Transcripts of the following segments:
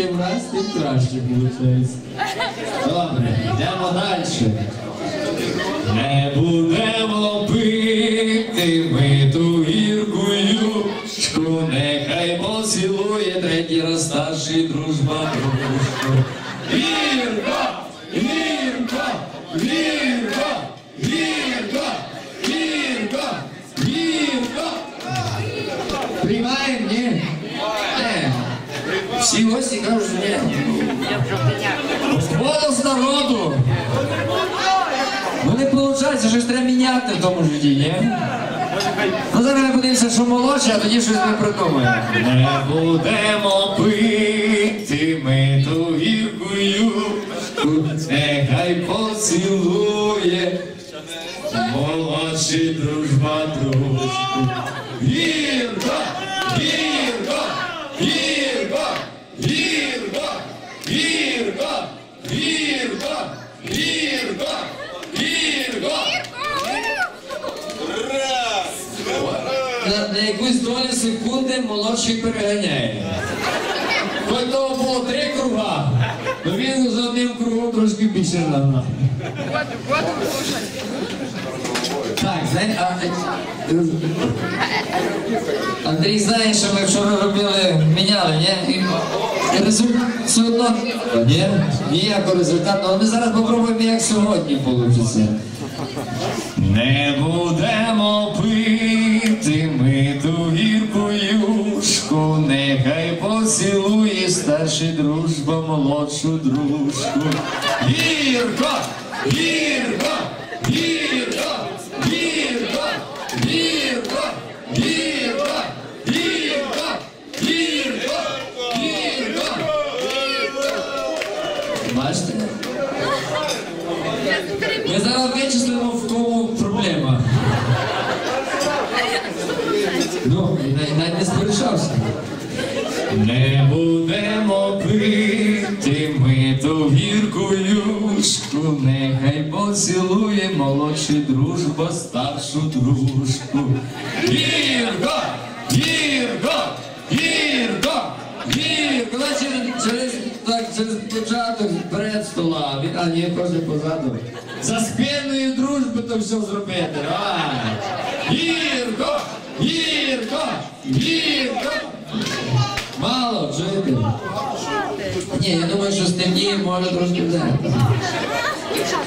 Чим раз, тим краще виходить. Добре, йдемо далі. Не будемо пити ми ту гіркою, шку нехай поцілує третій раз старший дружба дружку. Міняти в тому житті, ні? Ну зараз подивимося, що молодше, а тоді щось не придумаємо. Не будемо пити ми ту гіркою, нехай поцілує молодший дружба дружку. Гірка! Гірка! Гірка! Гірка! Гірка! Гірка! Гірка! Гірка! На, на якусь долю секунди молодший переганяє. Хоч того було три круга, то він кругом трошки більше. Так, знаєте, а, е, Андрій знає, що ми вчора робили, міняли, ні? Результат все одно. Ні? Ніякого результату. Але ми зараз попробуємо, як сьогодні вийде. Не будемо пити нехай поцілує старший дружба молодшу дружку. Гірка! Гірка! Гірка! Гірка! Гірка! Гірка! Гірка! Гірка! Гірка! Бачите? Ми зараз вичислимо, в тому проблема. Ну, і навіть не сперечався. Не будемо пити ми ту гірку юшку, нехай поцілує молодший дружба старшу дружку. Гірко! Гірко! Гірко! Гірко! Через, через, так, через початок перед стола, а ні, кожен позаду. За спиною дружби то все зробити. Давай! Жити. Ні, я думаю, що дієм може трошки взяти.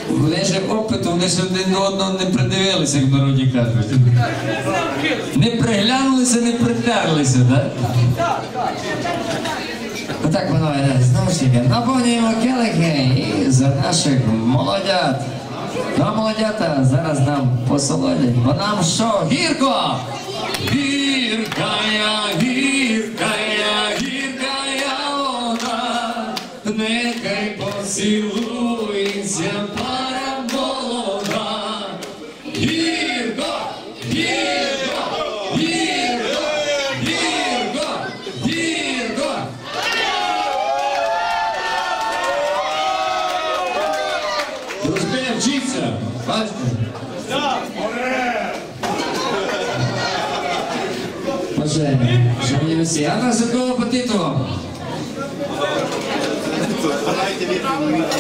Вони ще опиту, вони ще один до одного не придивилися, як народі кажуть. Не приглянулися, не притерлися, так? Отак, панове, знову ж таки, наповнюємо келихи і за наших молодят. Ну, а молодята зараз нам посолодять, бо нам що? Гірко! Гіркая, гіркая, цілується параболога. Гірко, гірко, гірко, гірко, гірко. Трошки вчиться, бачите? Пожалуйста, шановні всі, а нас такого апетиту вам. 12 літрів у віці,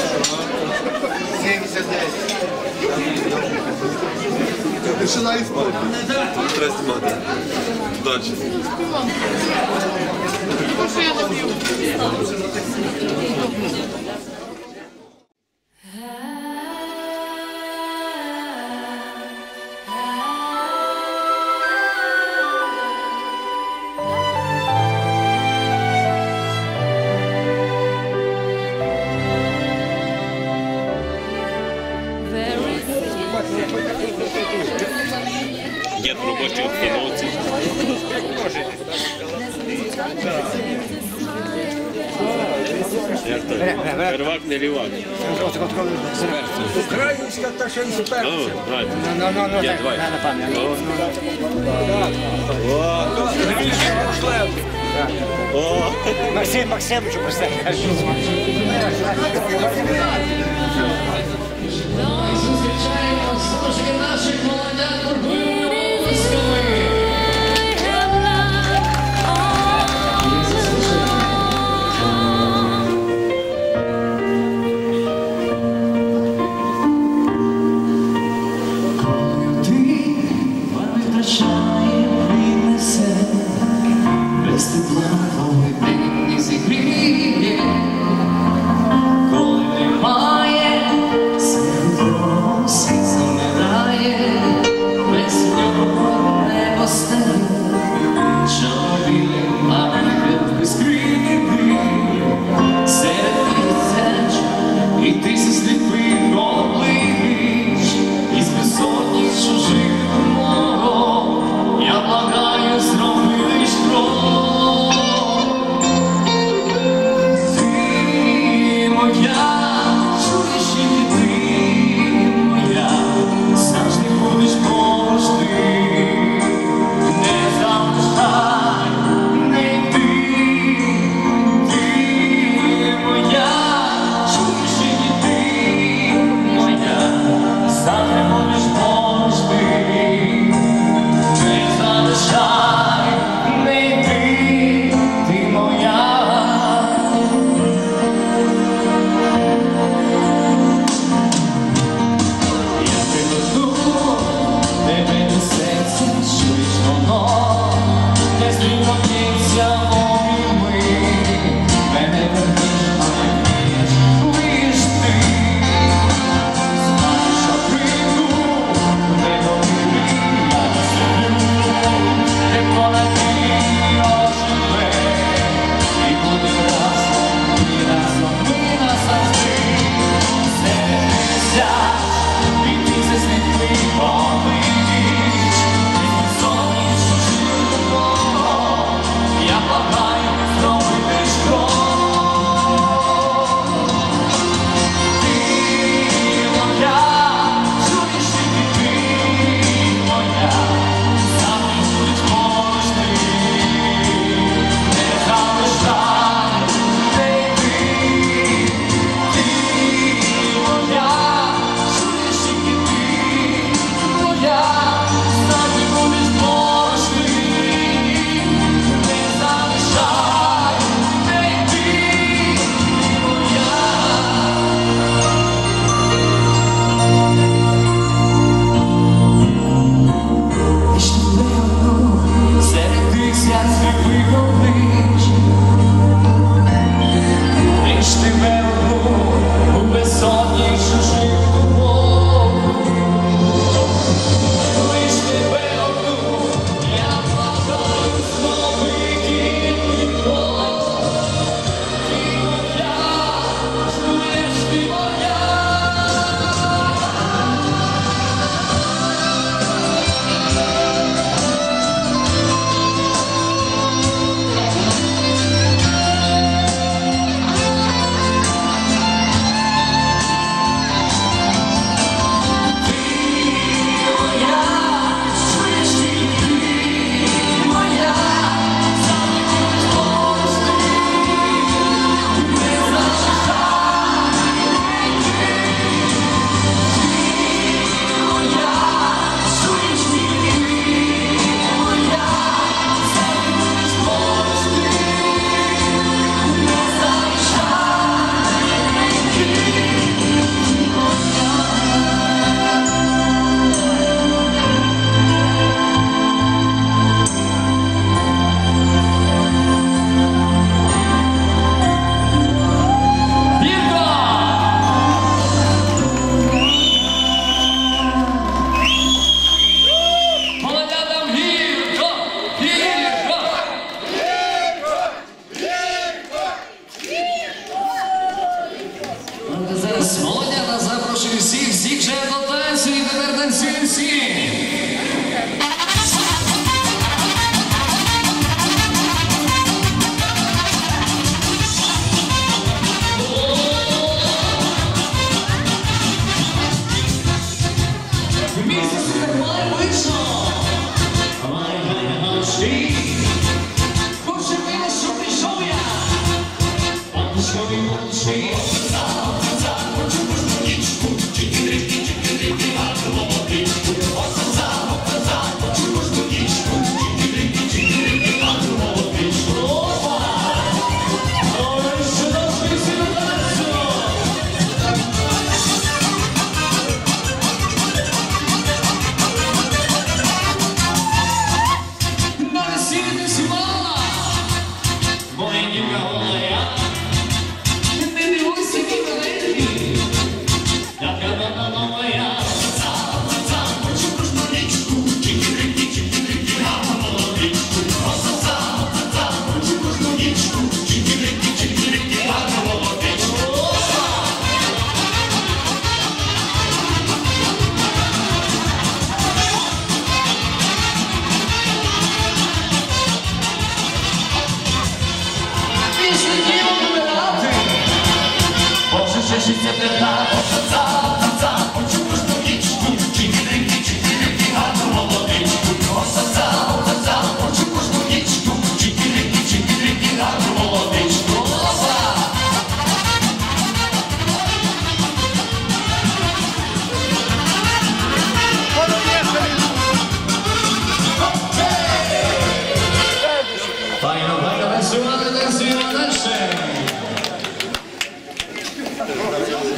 що і спокій. Тому що я не п'ю. очі в філоці. Як то? Первак не лівак. Українська та ще й О, перша. правильно. Я давай. О, о, Максим Максимовичу просто. Ми зустрічаємо з трошки наших молодят.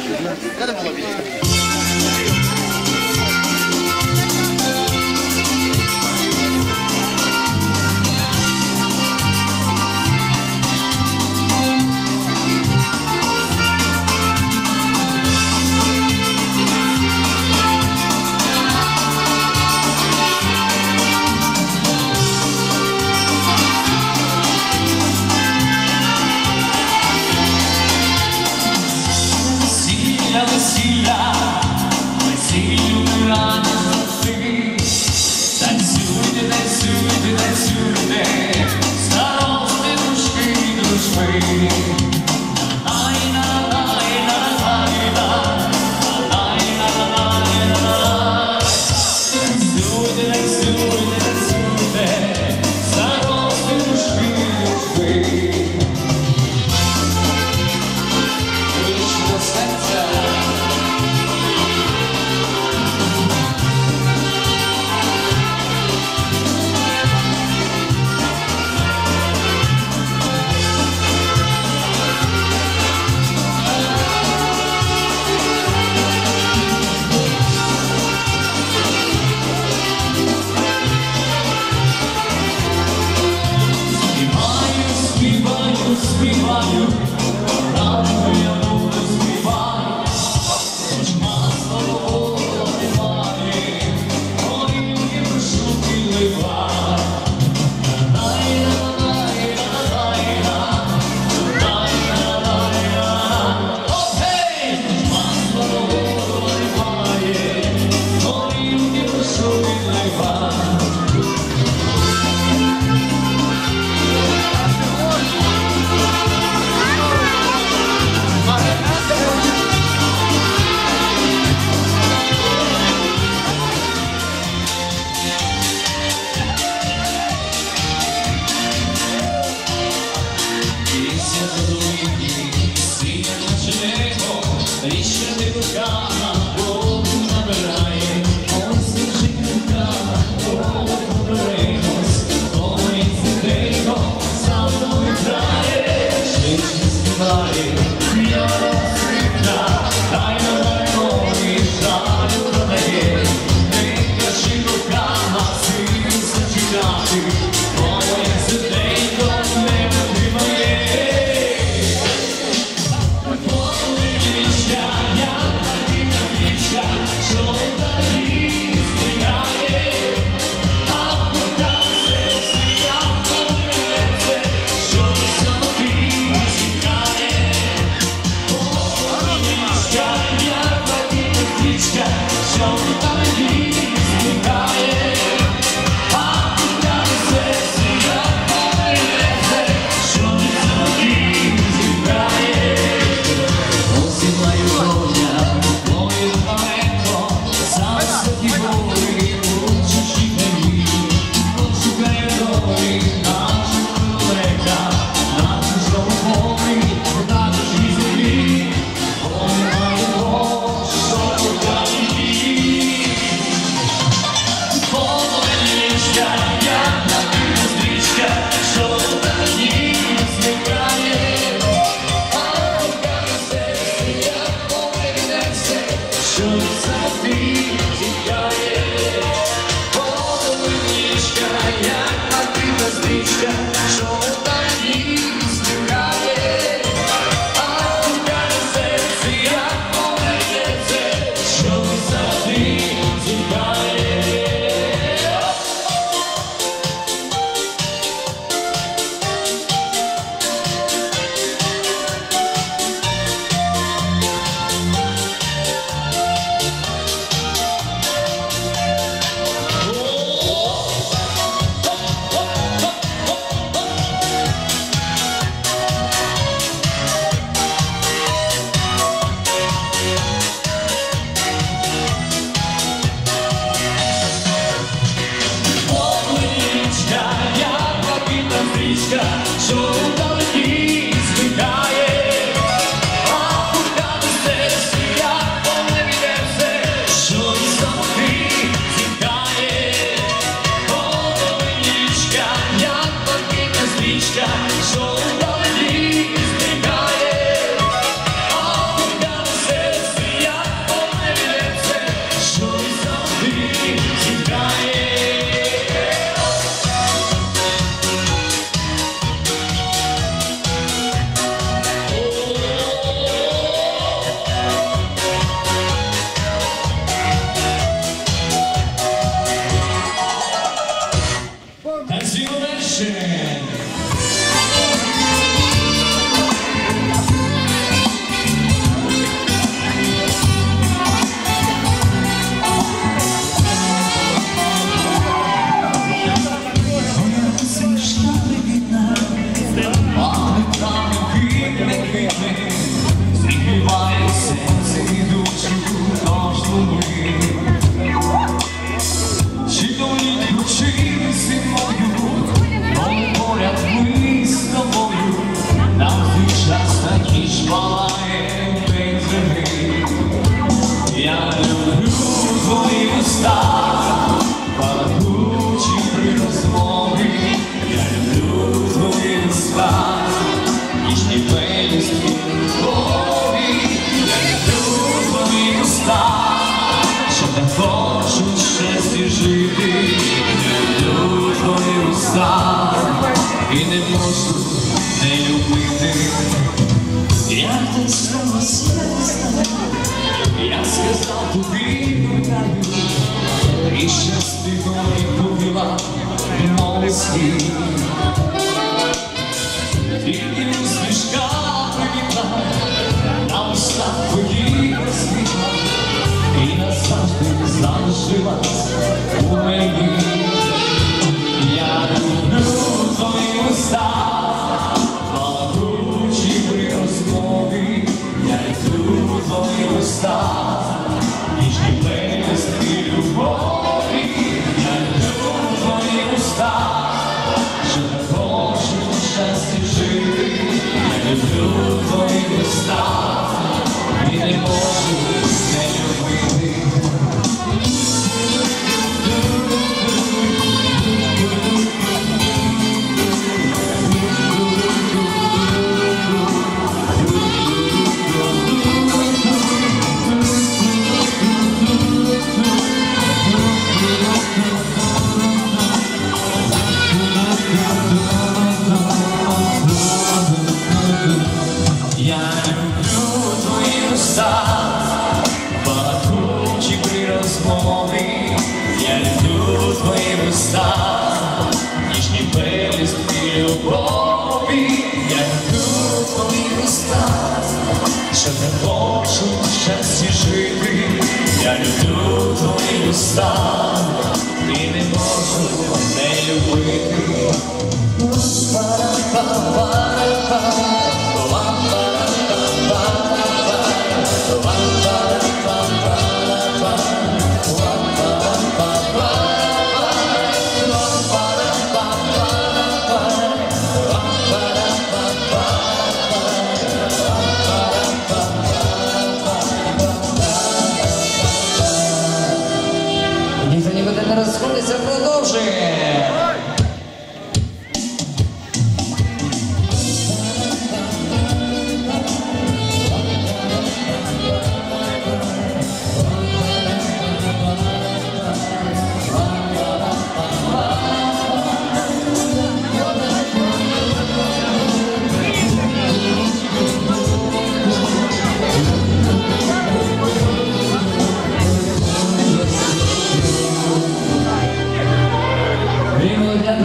Весілля, місті жити, люблю твої і не можу не любити, як ти слово сказав, я сказав тобі і щасливо і повіла молодські. Люблю твої уста, балакучі при розмові. Я люблю твої уста, ніжні пелюстки любові. Я люблю твої уста, що не хочу в щасті жити. Я люблю твої уста, і не можу не любити. Ніхто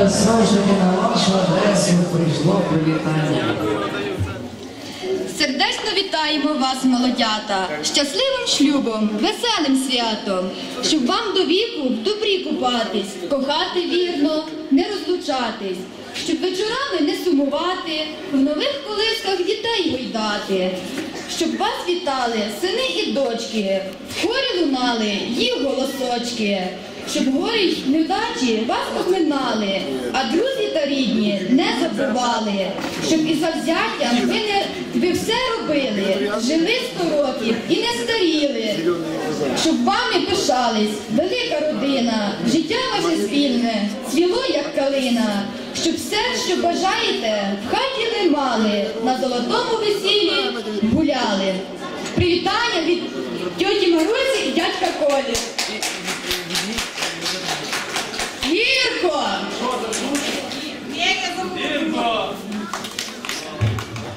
Молодята на вашу адресу прийшло привітання. Сердечно вітаємо вас, молодята, щасливим шлюбом, веселим святом, щоб вам до віку в добрі купатись, кохати вірно, не розлучатись, щоб вечорами не сумувати, в нових колисках дітей гойдати, щоб вас вітали сини і дочки, в хорі лунали їх голосочки, щоб горі невдачі вас обминали, а друзі та рідні не забували, щоб із завзяттям ви не ви все робили, жили сто років і не старіли, щоб вами пишались, велика родина, життя ваше спільне, цвіло, як калина, щоб все, що бажаєте, в хаті ви мали, на золотому весіллі гуляли. Привітання від тьоті Марусі і дядька Колі. Тихо! Гірко!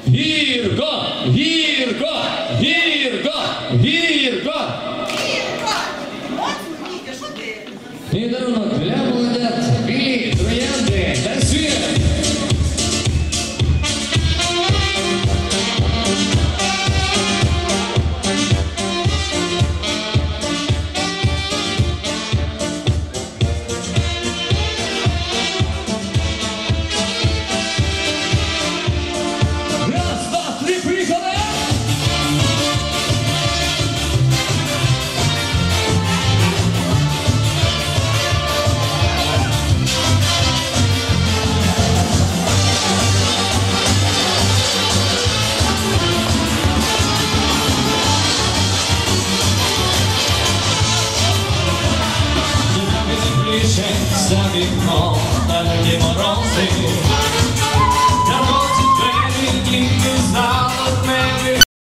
Гірко! Гірко! Гірко! Гірко! Гірко! От, Мітя, що ти? Гірко!